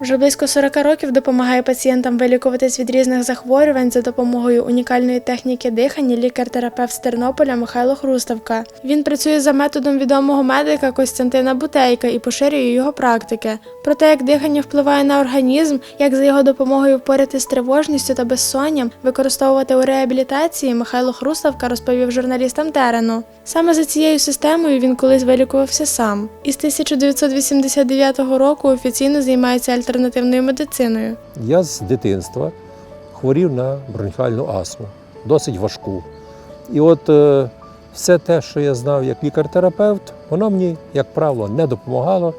Вже близько 40 років допомагає пацієнтам вилікуватись від різних захворювань за допомогою унікальної техніки дихання лікар-терапевт з Тернополя Михайло Хруставка. Він працює за методом відомого медика Костянтина Бутейка і поширює його практики. Про те, як дихання впливає на організм, як за його допомогою впоратися з тривожністю та безсонням, використовувати у реабілітації, Михайло Хруставка розповів журналістам терену. Саме за цією системою він колись вилікувався сам. Із 1989 року офіційно займається альтернативною медициною. Я з дитинства хворів на бронхіальну астму, досить важку. І от е, все те, що я знав як лікар-терапевт, воно мені, як правило, не допомагало.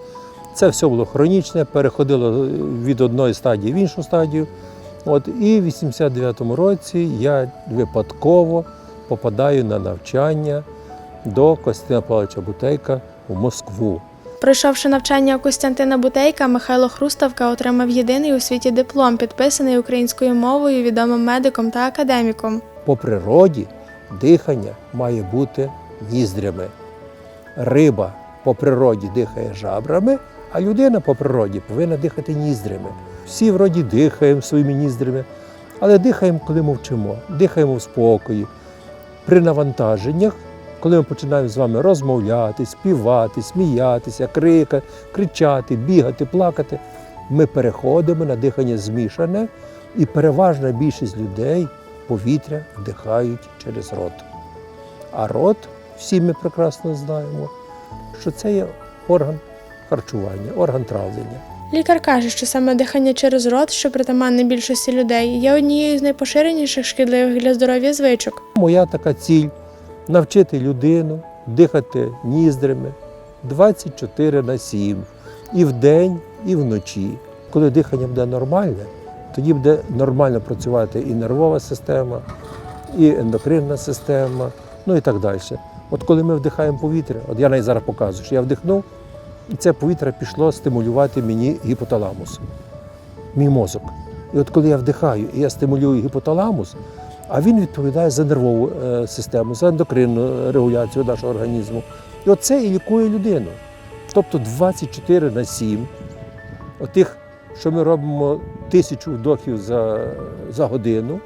Це все було хронічне, переходило від одної стадії в іншу стадію. От, і в 89-му році я випадково попадаю на навчання до Костянтина Павловича Бутейка у Москву. Пройшовши навчання у Костянтина Бутейка, Михайло Хруставка отримав єдиний у світі диплом, підписаний українською мовою відомим медиком та академіком. По природі дихання має бути ніздрями. Риба по природі дихає жабрами, а людина по природі повинна дихати ніздрями. Всі вроді дихаємо своїми ніздрями, але дихаємо, коли мовчимо, дихаємо в спокої. При навантаженнях, коли ми починаємо з вами розмовляти, співати, сміятися, крика, кричати, бігати, плакати, ми переходимо на дихання змішане, і переважна більшість людей повітря вдихають через рот. А рот, всі ми прекрасно знаємо, що це є орган харчування, орган травлення. Лікар каже, що саме дихання через рот, що притаманне більшості людей, є однією з найпоширеніших шкідливих для здоров'я звичок. Моя така ціль навчити людину дихати ніздрями 24 на 7, і вдень, і вночі. Коли дихання буде нормальне, тоді буде нормально працювати і нервова система, і ендокринна система, ну і так далі. От коли ми вдихаємо повітря, от я навіть зараз показую, що я вдихнув, і це повітря пішло стимулювати мені гіпоталамус, мій мозок. І от коли я вдихаю і я стимулюю гіпоталамус, а він відповідає за нервову е, систему, за ендокринну регуляцію нашого організму. І оце і лікує людину. Тобто 24 на 7, отих, що ми робимо тисячу вдохів за, за годину,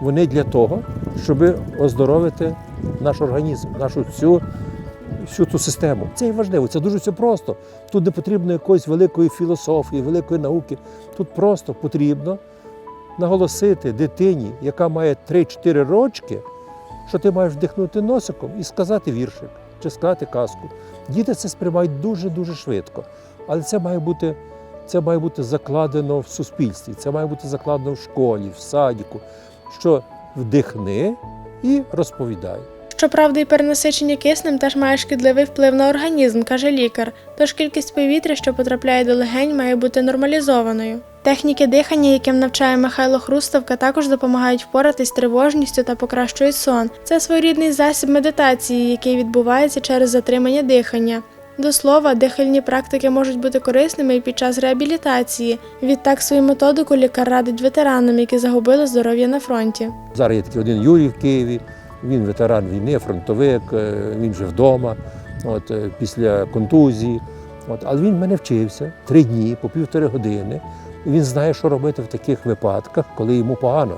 вони для того, щоб оздоровити наш організм, нашу всю, всю ту систему. Це і важливо, це дуже все просто. Тут не потрібно якоїсь великої філософії, великої науки. Тут просто потрібно наголосити дитині, яка має 3-4 рочки, що ти маєш вдихнути носиком і сказати віршик чи сказати казку. Діти це сприймають дуже-дуже швидко. Але це має бути, це має бути закладено в суспільстві, це має бути закладено в школі, в садіку, що вдихни і розповідай. Щоправда, і перенасичення киснем теж має шкідливий вплив на організм, каже лікар. Тож кількість повітря, що потрапляє до легень, має бути нормалізованою. Техніки дихання, яким навчає Михайло Хруставка, також допомагають впоратись тривожністю та покращують сон. Це своєрідний засіб медитації, який відбувається через затримання дихання. До слова, дихальні практики можуть бути корисними і під час реабілітації. Відтак свою методику лікар радить ветеранам, які загубили здоров'я на фронті. Зараз є такий один Юрій в Києві, він ветеран війни, фронтовик, е, він вже вдома, от, е, після контузії. От, але він мене вчився три дні по півтори години. І він знає, що робити в таких випадках, коли йому погано.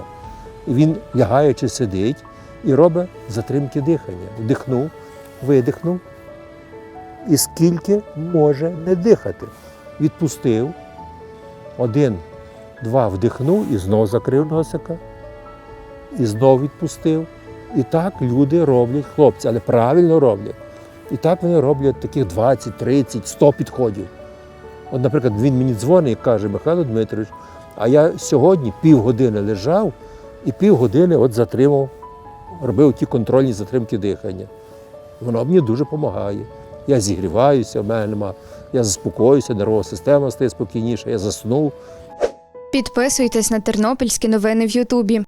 І він лягаючи сидить і робить затримки дихання. Вдихнув, видихнув. І скільки може не дихати. Відпустив. Один, два вдихнув і знову закрив носика і знов відпустив. І так люди роблять, хлопці, але правильно роблять. І так вони роблять таких 20, 30, 100 підходів. От, наприклад, він мені дзвонить і каже, Михайло Дмитрович, а я сьогодні півгодини лежав і півгодини от затримав, робив ті контрольні затримки дихання. Воно мені дуже допомагає. Я зігріваюся, в мене нема, я заспокоюся, нервова система стає спокійніша, я заснув. Підписуйтесь на тернопільські новини в Ютубі.